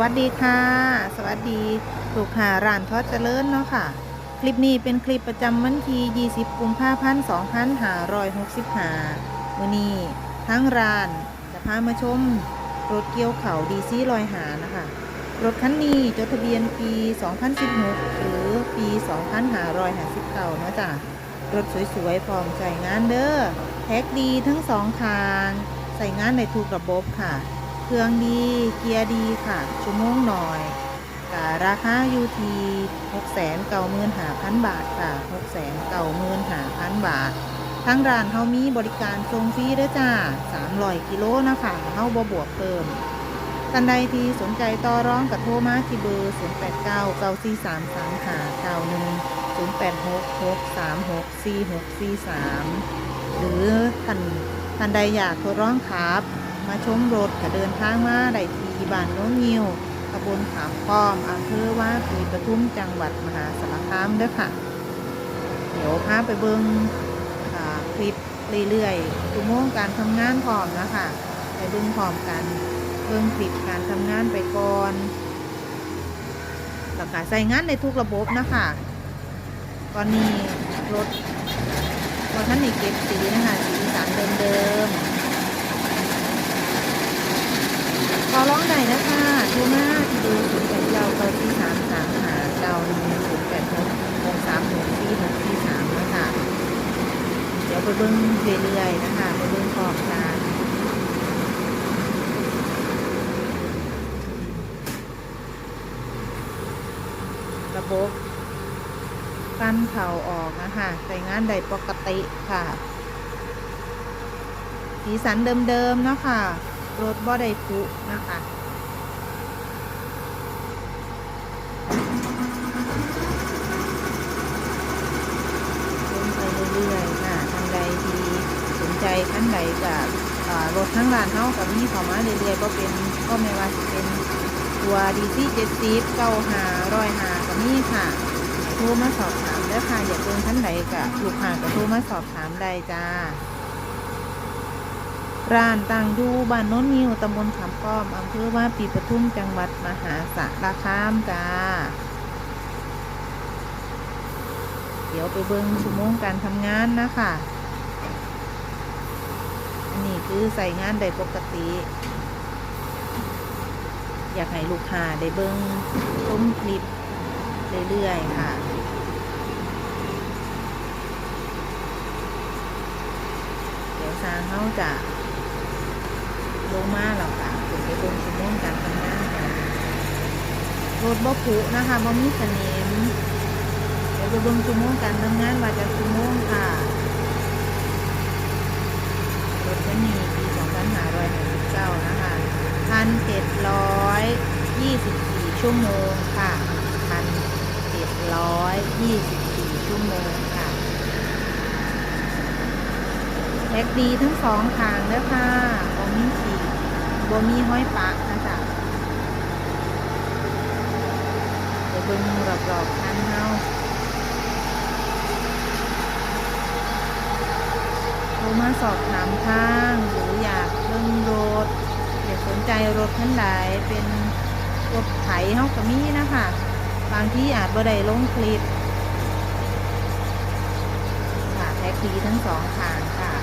วัสดีค่ะ สวัสดีลูกค้าร้านทอดเจริญเนาะค่ะ คลิปนี้เป็นคลิปประจำวันที่20กุมภาพันธ์2565วันนี้ทั้งร้านจะพามาชมรถเกี่ยวเข่าดีซีลอยหานะคะ รถคันนี้จดทะเบียนปี 2016 หรือปี2559เนาะจ้ะรถสวยๆพร้อมใช้งานเด้อแท็กดีทั้งสองทาง ใส่งานในทุกระบบค่ะ เครื่องดี เกียร์ดีค่ะ ชั่วโมงหน่อยการาคาอยู่ที่6 9 5 0 0 0บาทค่ะ6 9 5 0 0 0บาททั้งร้านเฮามีบริการส่งฟรีด้อจ้า300กิโลนะคะเฮาบ่บวกเพิ่มท่านใดที่สนใจต่อร้องกับโทรมาที่เบอร์ 0 8 9 9 4 3 3 5 9 1 0 8 6 6 3 6 4 6 4 3 หรือท่านท่านใดอยากทดลองขับ มาชมรถก็เดินทางมาได้ที่บ้านโน้นยิวตำบลขามป้อมอำเภอว่าปีปทุมจังหวัดมหาสารคามเด้อค่ะ เดี๋ยวพาไปเบิ้งคลิปเรื่อยๆชั่วโมงการทำงานพร้อมนะคะไปเบิ่งพร้อมกันเบิ่งคลิปการทำงานไปก่อนแล้วก็ใส่งานในทุกระบบนะคะ ตอนนี้รถรถท่านนี่เก็บสีนะคะสีสันเดิมๆก็ร้องได้นะคะโทรมาที่ดูศูนย์แปดเก้าเก้าที่สามสามหาเก้าหนึ่งศูนย์แปดหกหกสามหกสี่หกสี่สามนะคะ เดี๋ยว ไปเบิ้งเรื่อยๆนะคะไปเบิ้งพร้อมกันระบบกันเข่าออกนะคะใส่งานได้ปกติค่ะ สีสันเดิมๆเนาะค่ะรถบ่ได้ผุนะคะ ลงไปเรื่อยๆค่ะทางใดที่สนใจ ท่านใดกับรถทั้งร้านเฮากับมีเข้ามาเรื่อยๆก็เป็นก็ไม่ว่าจะเป็นตัวดีซีเจ็ดซีฟเก้าหาร้อยหากับนี่ค่ะโทรมาสอบถามได้อค่ะ อย่าเดินท่านใดกับลูกค้าก็โทรมาสอบถามได้จ้า ร้านต่างอยู่บ้านโน้นนิวตำบลขามป้อมอำเภอว่าปีปทุมจังหวัดมหาสารคามจ้า เดี๋ยวไปเบิ่งชั่วโมงการทำงานนะคะ อันนี้คือใส่งานได้ปกติ อยากให้ลูกค้าได้เบิ่งชมคลิปเรื่อยๆค่ะเดี๋ยวซางเขาจะลงมาแล้วค่ะถึงไปเบิ่งชั่วโมงการทำงานกันรถบ่ผุนะคะบ่มีสนิมเดี๋ยวไปเบิ่งชั่วโมงการทำงานว่าจะชั่วโมงค่ะ รถคันนี้ปี2569นะคะ1,724 ชั่วโมงค่ะ1,724 ชั่วโมงค่ะแท็กดีทั้งสองทางแล้วค่ะบ่มีขีดบ่มีห้อยปะนะจ๊ะเดี๋ยวเบิ่งรอบๆคันเฮา สอบถามทาง หรืออยากเบิ่งรถอยากสนใจรถท่านใดเป็นรถไถเฮาก็มีนะคะบางที่อาจบ่ได้ลงคลิปค่ะแท็กซี่ทั้งสองทางค่ะ